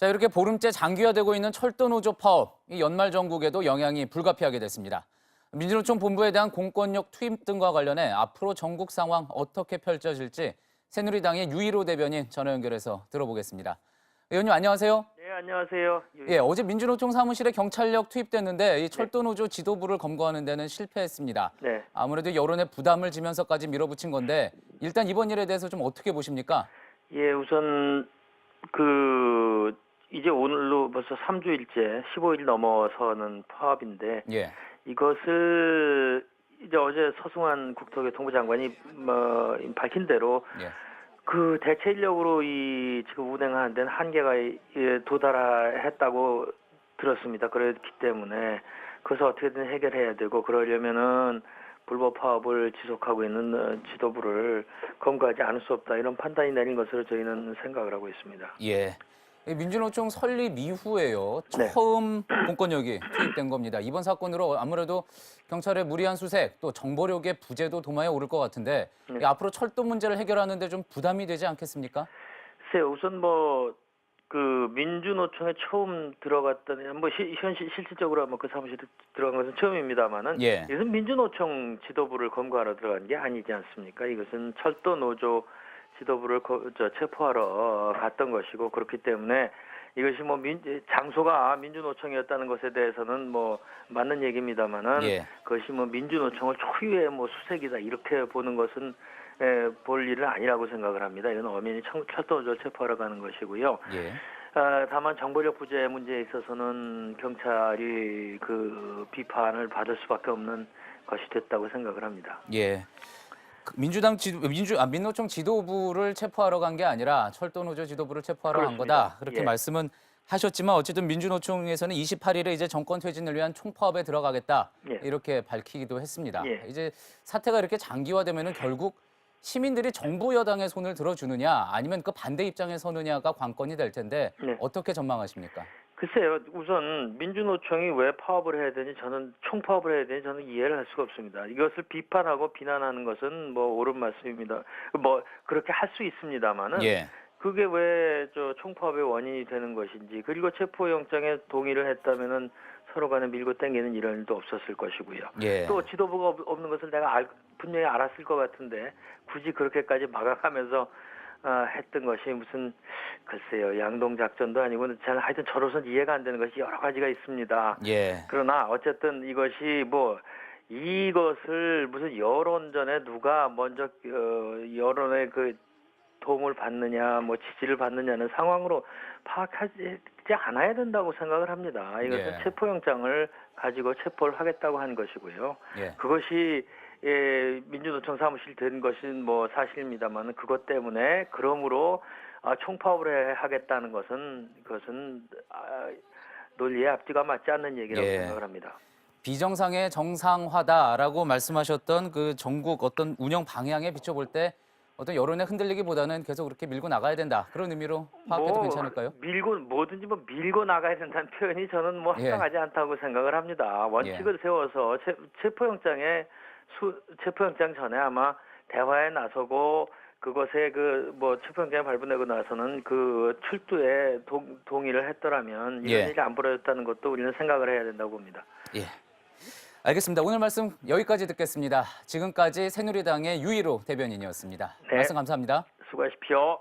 자, 이렇게 보름째 장기화되고 있는 철도 노조 파업, 이 연말 정국에도 영향이 불가피하게 됐습니다. 민주노총 본부에 대한 공권력 투입 등과 관련해 앞으로 전국 상황 어떻게 펼쳐질지 새누리당의 유일호 대변인 전화 연결해서 들어보겠습니다. 의원님 안녕하세요. 네, 안녕하세요. 예, 어제 민주노총 사무실에 경찰력 투입됐는데 이 철도 노조 지도부를 검거하는 데는 실패했습니다. 네. 아무래도 여론의 부담을 지면서까지 밀어붙인 건데 일단 이번 일에 대해서 좀 어떻게 보십니까? 예, 우선 그 이제 오늘로 벌써 3주일째 15일 넘어서는 파업인데 예. 이것을 이제 어제 서승환 국토교통부 장관이 뭐 밝힌 대로 예. 그 대체 인력으로 이 지금 운행하는 데는 한계가 예, 도달했다고 들었습니다. 그렇기 때문에 그것을 어떻게든 해결해야 되고 그러려면은 불법 파업을 지속하고 있는 어, 지도부를 검거하지 않을 수 없다 이런 판단이 내린 것으로 저희는 생각을 하고 있습니다. 예. 이 민주노총 설립 이후에요. 네. 처음 공권력이 투입된 겁니다. 이번 사건으로 아무래도 경찰의 무리한 수색 또 정보력의 부재도 도마에 오를 것 같은데 네. 이 앞으로 철도 문제를 해결하는데 좀 부담이 되지 않겠습니까? 글쎄요, 우선 뭐, 그, 민주노총에 처음 들어갔던, 뭐, 시- 현실, 실질적으로 뭐그 사무실에 들어간 것은 처음입니다만은. 예. 이것은 민주노총 지도부를 검거하러 들어간 게 아니지 않습니까? 이것은 철도 노조 지도부를 체포하러 갔던 것이고, 그렇기 때문에 이것이 뭐 민, 장소가 민주노총이었다는 것에 대해서는 뭐, 맞는 얘기입니다만은. 예. 그것이 뭐 민주노총을 초유의 뭐 수색이다 이렇게 보는 것은 에, 볼 일은 아니라고 생각을 합니다. 이건 엄연히 청- 철도조 체포하러 가는 것이고요. 예. 아, 다만 정보력 부재 문제에 있어서는 경찰이 그 비판을 받을 수밖에 없는 것이 됐다고 생각을 합니다. 예. 그 민주당 지도 민주 아 민노총 지도부를 체포하러 간 게 아니라 철도 노조 지도부를 체포하러 간 그렇습니다. 거다. 그렇게 예. 말씀은 하셨지만 어쨌든 민주노총에서는 28일에 이제 정권 퇴진을 위한 총파업에 들어가겠다. 예. 이렇게 밝히기도 했습니다. 예. 이제 사태가 이렇게 장기화되면은 결국 시민들이 정부 여당의 손을 들어주느냐 아니면 그 반대 입장에 서느냐가 관건이 될 텐데 네. 어떻게 전망하십니까? 글쎄요, 우선 민주노총이 왜 파업을 해야 되니 저는 총파업을 해야 되니 저는 이해를 할 수가 없습니다. 이것을 비판하고 비난하는 것은 뭐 옳은 말씀입니다. 뭐 그렇게 할 수 있습니다만은 예. 그게 왜 저 총파업의 원인이 되는 것인지 그리고 체포영장에 동의를 했다면은 서로 간에 밀고 당기는 이런 일도 없었을 것이고요. 예. 또 지도부가 없- 없는 것을 내가 알- 분명히 알았을 것 같은데 굳이 그렇게까지 막아가면서 아, 했던 것이 무슨 글쎄요 양동 작전도 아니고 저는 하여튼 저로서는 이해가 안 되는 것이 여러 가지가 있습니다. 예. 그러나 어쨌든 이것이 뭐 이것을 무슨 여론전에 누가 먼저 어, 여론의 그 도움을 받느냐 뭐 지지를 받느냐는 상황으로 파악하지 않아야 된다고 생각을 합니다. 이것은 예. 체포영장을 가지고 체포를 하겠다고 한 것이고요. 예. 그것이 예, 민주노총 사무실 된 것은 뭐 사실입니다만 그것 때문에 그러므로 아, 총파업을 해- 하겠다는 것은 그것은 아, 논리의 앞뒤가 맞지 않는 얘기라고 예. 생각을 합니다. 비정상의 정상화다라고 말씀하셨던 그 전국 어떤 운영 방향에 비춰볼 때 어떤 여론에 흔들리기보다는 계속 그렇게 밀고 나가야 된다 그런 의미로 파악해도 괜찮을까요? 밀고 뭐든지 뭐 밀고 나가야 된다는 표현이 저는 뭐 예. 합당하지 않다고 생각을 합니다. 원칙을 세워서 체, 체포영장에 수, 체포영장 전에 아마 대화에 나서고 그것에 그 뭐 체포영장에 발부되고 나서는 그 출두에 동, 동의를 했더라면 이런 예. 일이 안 벌어졌다는 것도 우리는 생각을 해야 된다고 봅니다. 예. 알겠습니다. 오늘 말씀 여기까지 듣겠습니다. 지금까지 새누리당의 유일호 대변인이었습니다. 네. 말씀 감사합니다. 수고하십시오.